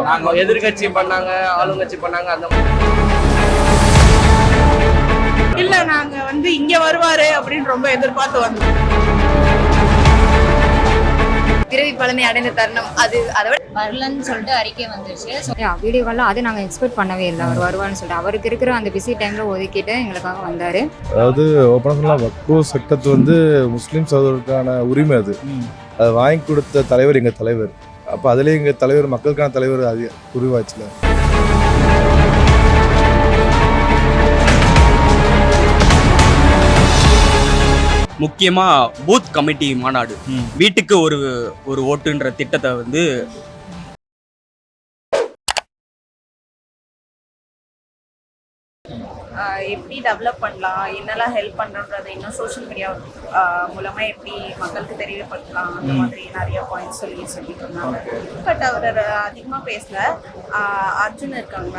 நாங்க- எதிர்கட்சி பண்ணாங்க ஆளுங்கட்சி பண்ணாங்க அந்த மாதிரி. இல்ல நாங்க வந்து இங்க வருவாரு அப்படின்னு ரொம்ப எதிர்பார்த்து வந்தோம். பிறவி பழமை அடைந்த தருணம் அது அதை விட வரலன்னு சொல்லிட்டு அறிக்கை வந்துருச்சு. வீடியோ காலில் அது நாங்கள் எக்ஸ்பெக்ட் பண்ணவே இல்லை. அவர் வருவார்னு சொல்லிட்டு. அவருக்கு இருக்கிற அந்த பிஸி டைமில் ஒதுக்கிட்டு எங்களுக்காக வந்தார். அதாவது ஓப்பனாக சொல்லலாம் வக்பு சட்டத்து வந்து முஸ்லீம் சகோதரருக்கான உரிமை அது. அதை வாங்கி கொடுத்த தலைவர் எங்கள் தலைவர். அப்போ அதுலேயே எங்கள் தலைவர் மக்களுக்கான தலைவர் அது உருவாச்சுல முக்கியமா பூத் கமிட்டி மாநாடு. வீட்டுக்கு ஒரு ஒரு ஓட்டுன்ற திட்டத்தை வந்து எப்படி டெவலப் பண்ணலாம் என்னெல்லாம் ஹெல்ப் பண்றோன்றதை இன்னும் சோஷியல் மீடியா மூலமா எப்படி மக்களுக்கு தெரியப்படுத்தலாம் அந்த மாதிரி நிறைய பாயிண்ட்ஸ் சொல்லி சொல்லிட்டு இருந்தாங்க. பட் அவர் அதிகமா பேசல. அர்ஜுன் இருக்காங்க.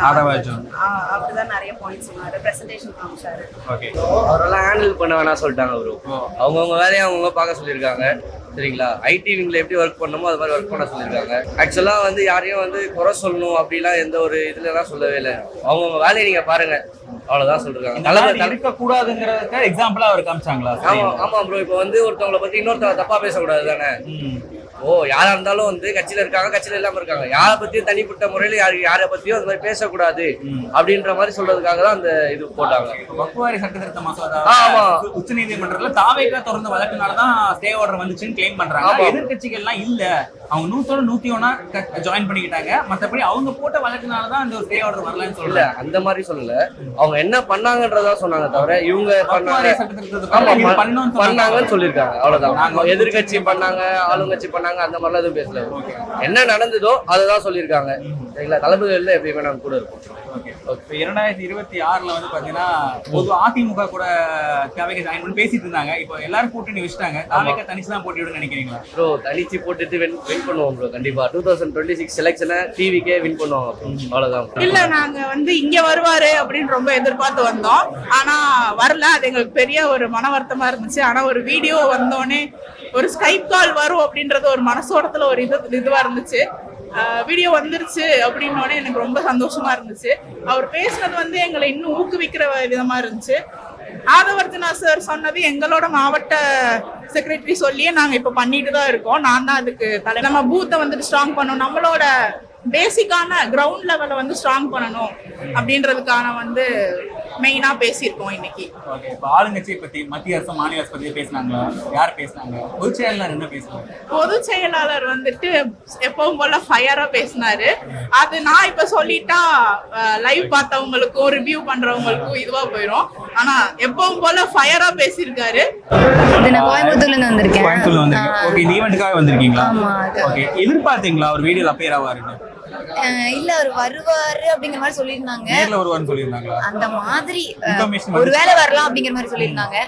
ஆஹ் அவர்தான் நிறைய பாயிண்ட்ஸ் சொன்னாரு. பிரசன்டேஷன் காமிச்சாரு. ஓகே அவரெல்லாம் ஹேண்டில் பண்ண வேணாம் சொல்லிட்டாங்க ப்ரோ அவங்கவுங்க வேலையை அவங்கவுங்க பார்க்க சொல்லியிருக்காங்க. சரிங்களா? ஐடி விங்ல எப்படி ஒர்க் பண்ணணுமோ அது மாதிரி ஒர்க் பண்ண சொல்லியிருக்காங்க. ஆக்சுவலா வந்து யாரையும் வந்து குறை சொல்லணும் அப்படிலாம் எந்த ஒரு இதுல எல்லாம் சொல்லவே இல்லை. அவங்கவுங்க வேலையை நீங்க பாருங்க. அவ்வளவுதான் சொல்லிருக்காங்க நல்லா தலைமை இருக்க கூடாதுங்கிறதுக்கு எக்ஸாம்பிளா அவர் காமிச்சாங்களா? ஆமா ஆமா ப்ரோ இப்போ வந்து ஒருத்தவங்கள பத்தி இன்னொருத்தவங்க தப்பா பேசக்கூடாது தானே. ஓ யாரா இருந்தாலும் வந்து கட்சியில இருக்காங்க கட்சியில இல்லாம இருக்காங்க. யாரை பத்தியும் தனிப்பட்ட முறையில யாரு யாரை பத்தியும் அந்த மாதிரி பேசக்கூடாது. அப்படின்ற மாதிரி சொல்றதுக்காக தான் அந்த இது போட்டாங்க. வக்குவாரி சட்ட திருத்த மசோதா ஆமா. உச்ச நீதிமன்றத்துல தாவேக்கா தொடர்ந்த வழக்குனாலதான் ஸ்டே ஆர்டர் வந்துச்சுன்னு கிளைம் பண்றாங்க. ஆமா. எதிர்கட்சிகள்லாம் இல்ல. அவங்க நூத்தோட நூத்தி ஒன்னா ஜாயின் பண்ணிக்கிட்டாங்க. மத்தபடி அவங்க போட்ட வழக்குனாலதான் அந்த ஸ்டே ஆர்டர் வரலன்னு சொல்லல அந்த மாதிரி சொல்லல. அவங்க என்ன பண்ணாங்கன்றதா சொன்னாங்க தவிர இவங்க பண்ணாங்க. பண்ணாங்கன்னு சொல்லியிருக்காங்க. அவ்வளவுதான். நாங்க எதிர்கட்சி பண்ணாங்க ஆளுங்கட்சி பண்ணாங்க. அந்த மாதிரிலாம் எதுவும் பேசல. என்ன நடந்ததோ அதை தான் சொல்லியிருக்காங்க சரிங்களா? தளபதிகள் எப்பயுமே நாங்க கூட இருப்போம். இப்போ இரண்டாயிரத்தி இருபத்தி ஆறுல வந்து பாத்தீங்கன்னா பொதுவா அதிமுக கூட தேவைக்கு ஜாயின் பண்ணி பேசிட்டு இருந்தாங்க. இப்போ எல்லாரும் கூட்டணி வச்சுட்டாங்க. தாவேக்கா தனிச்சு தான் போட்டிவிட நினைக்கிறீங்களா? ப்ரோ தனிச்சு போட்டுட்டு வின் வின் பண்ணுவோம் ப்ரோ கண்டிப்பா. டூ தௌசண்ட் டுவெண்ட்டி சிக்ஸ் செலெக்ஷனை டிவிக்கே வின். அவ்வளவுதான் bro. இல்ல நாங்க வந்து இங்க வருவாரு அப்படின்னு ரொம்ப எதிர்பார்த்து வந்தோம். ஆனா வரல. அது எங்களுக்கு பெரிய ஒரு மன வருத்தமா இருந்துச்சு. ஆனா ஒரு வீடியோ வந்தோடனே ஒரு ஸ்கைப் கால் வரும் அப்படின்றது ஒரு மனசோடத்துல ஒரு இது இதுவா இருந்துச்சு. வீடியோ வந்துருச்சு அப்படின்னோடனே எனக்கு ரொம்ப சந்தோஷமா இருந்துச்சு. அவர் பேசுனது வந்து எங்களை இன்னும் ஊக்குவிக்கிற விதமா இருந்துச்சு. ஆதவர்த்தனா சார் சொன்னது எங்களோட மாவட்ட செக்ரட்டரி சொல்லியே நாங்க இப்ப பண்ணிட்டு தான் இருக்கோம். நான் தான் அதுக்கு தலை நம்ம பூத்தை வந்துட்டு ஸ்ட்ராங் பண்ணணும். நம்மளோட பேசிக்கான கிரவுண்ட் லெவலை வந்து ஸ்ட்ராங் பண்ணணும் அப்படின்றதுக்கான வந்து மெயினா பேசியிருக்கோம் இன்னைக்கு. ஓகே இப்போ ஆளுங்கட்சியை பத்தி மத்திய அரசு மாநில அரசு பத்தி பேசினாங்களா? யார் பேசினாங்க? பொதுச் செயலாளர் என்ன பேசுனாங்க? பொதுச் செயலாளர் வந்துட்டு எப்பவும் போல ஃபயரா பேசினாரு. அது நான் இப்ப சொல்லிட்டா லைவ் பார்த்தவங்களுக்கும் ரிவ்யூ பண்றவங்களுக்கும் இதுவா போயிடும் ஆனா எப்பவும் போல ஃபயரா பேசியிருக்காரு. இது நான் கோயம்புத்தூர்ல இருந்து வந்திருக்கேன். கோயம்புத்தூர்ல வந்திருக்கீங்க ஓகே இந்த ஈவெண்ட்டுக்காக வந்திருக்கீங்களா. ஓகே எதிர்பார்த்தீங்களா? அவர் வீடியோல அப்பேர் ஆவாருன்னு? இல்ல அவர் வருவாரு அப்படிங்கிற மாதிரி சொல்லியிருந்தாங்க. நேர்ல வருவாருன்னு சொல்லியிருந்தாங்களா? அந்த மாதிரி ஒருவேளை வரலாம் அப்படிங்கிற மாதிரி சொல்லியிருந்தாங்க.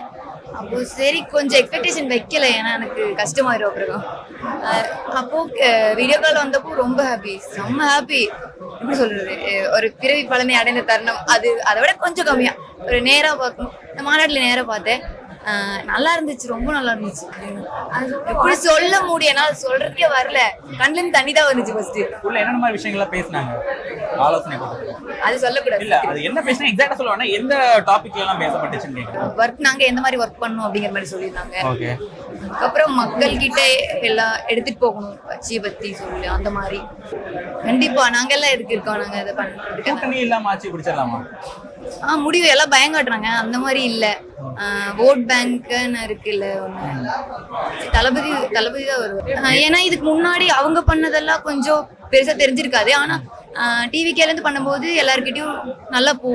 அப்போ சரி கொஞ்சம் எக்ஸ்பெக்டேஷன் வைக்கல. ஏன்னா எனக்கு கஷ்டமாயிரும் அப்புறம். அப்போ வீடியோ கால் வந்தப்போ ரொம்ப ஹாப்பி செம்ம ஹாப்பி எப்படி சொல்றது? ஒரு பிறவி பழமை அடைந்த தருணம். அது அதை விட கொஞ்சம் கம்மியா. ஒரு நேரா பார்க்கணும் இந்த மாநாட்டில் நேரா பார்த்தேன். நல்லா இருந்துச்சு ரொம்ப நல்லா இருந்துச்சு. எப்படி சொல்ல முடியும் என்னால சொல்றதுக்கே வரல. கண்ணுல இருந்து தண்ணி தான் வந்துச்சு ஃபர்ஸ்ட் உள்ள என்னென்ன மாதிரி விஷயங்கள்லாம் பேசினாங்க? ஆலோசனை அது சொல்லக்கூடாது. இல்ல அது என்ன பேசினா எக்ஸாக்டா சொல்லுவாங்க எந்த டாபிக்ல எல்லாம் பேசப்பட்டுச்சுன்னு கேக்குறேன். ஒர்க் நாங்க எந்த மாதிரி ஒர்க் பண்ணணும் அப்படிங்கிற மாதிரி சொல்லியிருந்தாங்க. ஓகே அதுக்கப்புறம் மக்கள் கிட்ட எல்லாம் எடுத்துட்டு போகணும். கட்சியை பத்தி சொல்லி அந்த மாதிரி. கண்டிப்பா நாங்க எல்லாம் எதுக்கு இருக்கோம்? நாங்க இதை கூட்டணி இல்லாம ஆட்சி பிடிச்சிடலாமா? ஆ முடிவு எல்லாம் பயங்காட்டுறாங்க. அந்த மாதிரி இல்ல. ஓட் பேங்க்னு இருக்குல்ல ஒண்ணு. தளபதி தளபதி தான் வருவார். ஏன்னா இதுக்கு முன்னாடி அவங்க பண்ணதெல்லாம் கொஞ்சம் பெருசா தெரிஞ்சிருக்காது. ஆனா டிவிக்கேலேருந்து பண்ணும்போது எல்லாருக்கிட்டையும் நல்லா போ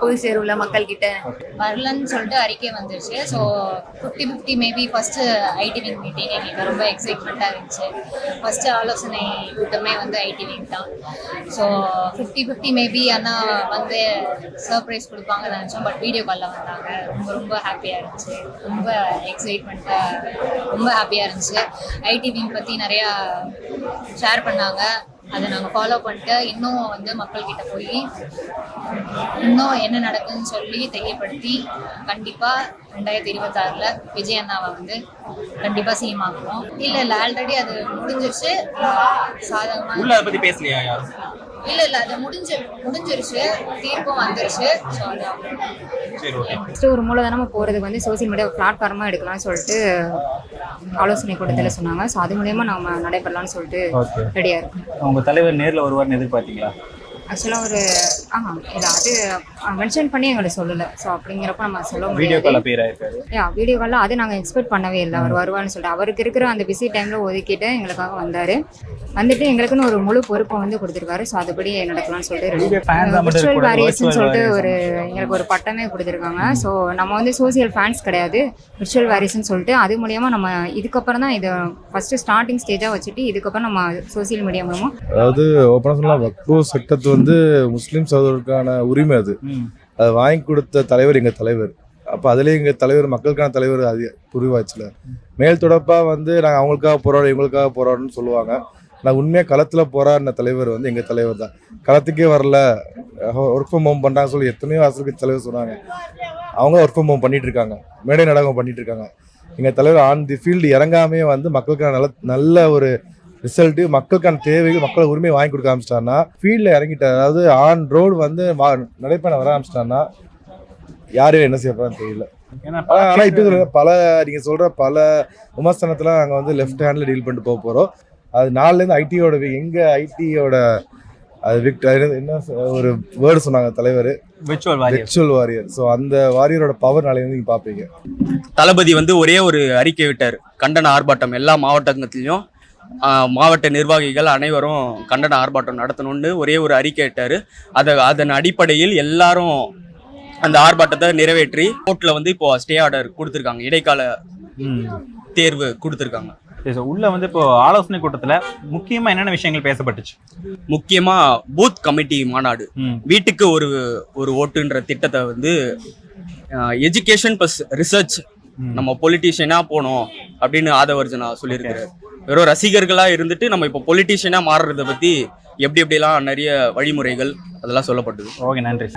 போய் சேரும்ல மக்கள்கிட்ட. வரலன்னு சொல்லிட்டு அறிக்கை வந்துருச்சு. So fifty fifty maybe first IT wing meeting எங்களுக்கு ரொம்ப எக்ஸைட்மெண்ட்டாக இருந்துச்சு. ஃபஸ்ட்டு ஆலோசனை கூட்டமே வந்து ஐடி விங் தான். ஸோ ஃபிஃப்டி ஃபிஃப்டி மேபி ஆனால் வந்து சர்ப்ரைஸ் கொடுப்பாங்கன்னு நினச்சோம். பட் வீடியோ காலில் வந்தாங்க. ரொம்ப ரொம்ப ஹாப்பியாக இருந்துச்சு. ரொம்ப எக்ஸைட்மெண்ட்டாக ரொம்ப ஹாப்பியாக இருந்துச்சு. ஐடி விங் பற்றி நிறையா ஷேர் பண்ணாங்க. அதை நாங்கள் ஃபாலோ பண்ணிட்டு இன்னும் வந்து மக்கள்கிட்ட போய் இன்னும் என்ன நடக்குதுன்னு சொல்லி தெரியப்படுத்தி கண்டிப்பாக ரெண்டாயிரத்தி இருபத்தாறில் விஜய் அண்ணாவை வந்து கண்டிப்பாக சிஎம் ஆக்குவோம் இல்லை இல்லை ஆல்ரெடி அது முடிஞ்சிருச்சு. சாதகமாக இல்ல இல்ல அது முடிஞ்சு முடிஞ்சிருச்சு. தீர்ப்பும் வந்துருச்சு. ஸோ அது அவ்வளவுதான். சரி ஓகே ஃபஸ்ட்டு ஒரு மூலதனமாக போகிறதுக்கு வந்து சோசியல் மீடியா பிளாட்ஃபார்மாக எடுக்கலாம்னு சொல்லிட்டு ஆலோசனை கூட்டத்தில் சொன்னாங்க. ஸோ அது மூலயமா நம்ம நடைபெறலாம்னு சொல்லிட்டு ஓகே ரெடியாக இருக்கும். உங்க தலைவர் நேர்ல வருவார்னு எதிர்பார்த்தீங்களா? ஆக்சுவலாக ஒரு ஆ இல்லை அது மென்ஷன் பண்ணி எங்களுக்கு சொல்லலை. ஸோ அப்படிங்கிறப்ப நம்ம சொல்ல வீடியோ முடியாது. கால் அப்பியர் ஆயிருக்காரு யா வீடியோ காலில் அது நாங்கள் எக்ஸ்பெக்ட் பண்ணவே இல்லை. அவர் வருவார்னு சொல்லிட்டு. அவருக்கு இருக்கிற அந்த பிஸி டைமில் ஒதுக்கிட்டு எங்களுக்காக வந்தார். வந்துட்டு எங்களுக்குன்னு ஒரு முழு பொறுப்பை வந்து கொடுத்துருக்காரு. ஸோ அதுபடி நடக்கலாம்னு சொல்லிட்டு விர்ச்சுவல் வேரியேஷன் virtual சொல்லிட்டு. ஒரு எங்களுக்கு ஒரு பட்டமே கொடுத்துருக்காங்க. ஸோ நம்ம வந்து சோசியல் ஃபேன்ஸ் கிடையாது. விர்ச்சுவல் வேரியேஷன் சொல்லிட்டு அது மூலியமா நம்ம இதுக்கப்புறம் தான் இதை ஃபஸ்ட்டு ஸ்டார்டிங் ஸ்டேஜாக வச்சுட்டு இதுக்கப்புறம் நம்ம சோசியல் மீடியா மூலமாக அதாவது ஓப்பனாக சொல்லலாம் வக்பு சட்டத்து வந்து முஸ்லீம் சகோதரருக்கான உரிமை அது. அதை வாங்கி கொடுத்த தலைவர் எங்கள் தலைவர். அப்போ அதுலேயே எங்கள் தலைவர் மக்களுக்கான தலைவர் அது புரிவாச்சுல மேல் தொடப்பாக வந்து நாங்கள் அவங்களுக்காக போராடும் இவங்களுக்காக போராடணும்னு சொல்லுவாங்க. நான் உண்மையாக களத்தில் போராடின தலைவர் வந்து எங்கள் தலைவர் தான். களத்துக்கே வரல. ஒர்க் ஃப்ரம் ஹோம் பண்ணுறாங்க சொல்லி எத்தனையோ அரசுக்கு தலைவர் சொன்னாங்க. அவங்க ஒர்க் ஃப்ரம் ஹோம் பண்ணிட்டு இருக்காங்க. மேடை நாடகம் பண்ணிட்டு இருக்காங்க. எங்கள் தலைவர் ஆன் தி ஃபீல்டு இறங்காமே வந்து மக்களுக்கான நல்ல நல்ல ஒரு ரிசல்ட்டு மக்களுக்கான தேவைகள் மக்கள் உரிமையை வாங்கி கொடுக்க ஆரம்பிச்சிட்டான்னா ஃபீல்டில் இறங்கிட்டார் அதாவது ஆன் ரோடு வந்து நடைப்பயணம் வர ஆரம்பிச்சிட்டான்னா யாரும் என்ன செய்ய போறான்னு தெரியல. ஏன்னா ஆனா ஆனா இப்போ பல நீங்க சொல்ற பல விமர்சனத்துல நாங்க வந்து லெஃப்ட் ஹேண்ட்ல டீல் பண்ணிட்டு போக போறோம். அது நாலுல இருந்து ஐடியோட எங்க ஐடியோட அது விக்ட் என்ன சொ- ஒரு வேர்டு சொன்னாங்க தலைவர். Virtual warrior virtual warrior so அந்த வாரியரோட பவர் நாளைக்கு வந்து நீங்க பாப்பீங்க. தளபதி வந்து ஒரே ஒரு அறிக்கை விட்டார். கண்டன ஆர்ப்பாட்டம் எல்லா மாவட்டங்கத்திலையும் ஆஹ், மாவட்ட நிர்வாகிகள் அனைவரும் கண்டன ஆர்ப்பாட்டம் நடத்தணும்னு ஒரே ஒரு அறிக்கை விட்டார் அதை அதன் அடிப்படையில் எல்லாரும் அந்த ஆர்ப்பாட்டத்தை நிறைவேற்றி கோர்ட்டில் வந்து இப்போ ஸ்டே ஆர்டர் கொடுத்துருக்காங்க. இடைக்கால தேர்வு கொடுத்துருக்காங்க. உள்ள வந்து இப்போ ஆலோசனை கூட்டத்துல முக்கியமா என்னென்ன விஷயங்கள் பேசப்பட்டுச்சு? முக்கியமா பூத் கமிட்டி மாநாடு. வீட்டுக்கு ஒரு ஒரு ஓட்டுன்ற திட்டத்தை வந்து எஜுகேஷன் ப்ளஸ் ரிசர்ச். நம்ம பொலிட்டீஷியனா போனோம் அப்படின்னு ஆதவர்ஜனா சொல்லியிருக்கிறாரு. வெறும் ரசிகர்களாக இருந்துட்டு நம்ம இப்போ பொலிட்டிஷியனாக மாறுறதை பற்றி எப்படி எப்படிலாம் நிறைய வழிமுறைகள் அதெல்லாம் சொல்லப்பட்டது. ஓகே நன்றி.